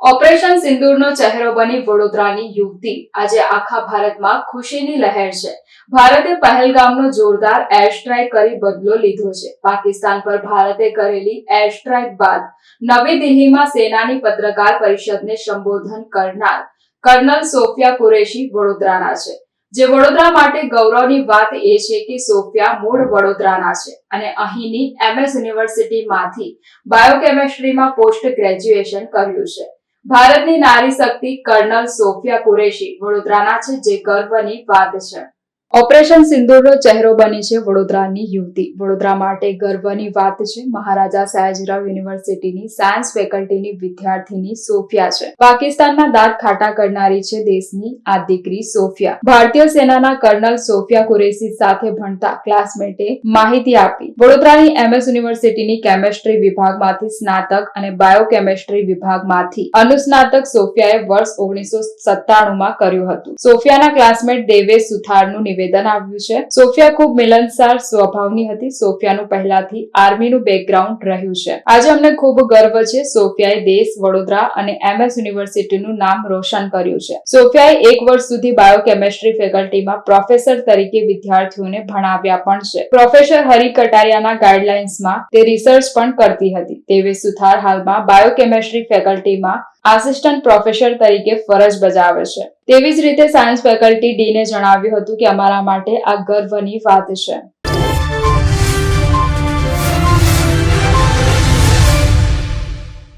Operation સિંદૂરનો ચહેરો બની વડોદરાની યુવતી. આજે આખા ભારતમાં ખુશીની લહેર છે. ભારતે પહેલગામનો જોરદાર એર સ્ટ્રાઇક કરી બદલો લીધો છે. પાકિસ્તાન પર ભારતે કરેલી એર સ્ટ્રાઇક બાદ નવી દિલ્હીમાં સેનાની પત્રકાર પરિષદને સંબોધન કરનાર કર્નલ સોફિયા કુરેશી વડોદરાના છે. જે વડોદરા માટે ગૌરવની વાત એ છે કે સોફિયા મૂળ વડોદરાના છે અને અહીંની એમએસ યુનિવર્સિટીમાંથી બાયોકેમિસ્ટ્રીમાં પોસ્ટ ગ્રેજ્યુએશન કર્યું છે. ભારતની નારી શક્તિ કર્નલ સોફિયા કુરેશી વડોદરાના છે જે ગર્વની વાત છે. ઓપરેશન સિંદૂરનો ચહેરો બની છે વડોદરાની યુવતી. વડોદરા માટે ગર્વની વાત છે. મહારાજા સયાજીરાવ યુનિવર્સિટીની સાયન્સ ફેકલ્ટીની વિદ્યાર્થીની સોફિયા છે. પાકિસ્તાનમાં દાંત ખાટા કરનારી છે દેશની આ દીકરી સોફિયા. ભારતીય સેનાના કર્નલ સોફિયા કુરેશી સાથે ભણતા ક્લાસમેટે માહિતી આપી. વડોદરાની એમએસ યુનિવર્સિટીની કેમેસ્ટ્રી વિભાગમાંથી સ્નાતક અને બાયોકેમેસ્ટ્રી વિભાગમાંથી. અનુસ્નાતક સોફિયાએ વર્ષ ઓગણીસો સત્તાણુંમાં કર્યું હતું. સોફિયાના ક્લાસમેટ દેવેશ સુથારનું નિવેદન આવ્યું છે. સોફિયા ખૂબ મિલનસાર સ્વભાવની હતી. સોફિયાનું પહેલાથી આર્મીનું બેકગ્રાઉન્ડ રહ્યું છે. આજે અમને ખૂબ ગર્વ છે સોફિયાએ દેશ, વડોદરા અને એમએસ યુનિવર્સિટીનું નામ રોશન કર્યું છે. સોફિયાએ એક વર્ષ સુધી બાયોકેમિસ્ટ્રી ફેકલ્ટીમાં પ્રોફેસર તરીકે વિદ્યાર્થીઓને ભણાવ્યા પણ છે. પ્રોફેસર હરિ કટારિયાના ગાઈડલાઇન્સમાં તે રિસર્ચ પણ કરતી હતી. તેવી સુથાર હાલમાં બાયોકેમિસ્ટ્રી ફેકલ્ટીમાં આસિસ્ટન્ટ પ્રોફેસર તરીકે ફરજ બજાવે છે. તેવી જ રીતે સાયન્સ ફેકલ્ટી ડીને જણાવ્યું હતું કે અમારા માટે આ ગર્વની વાત છે.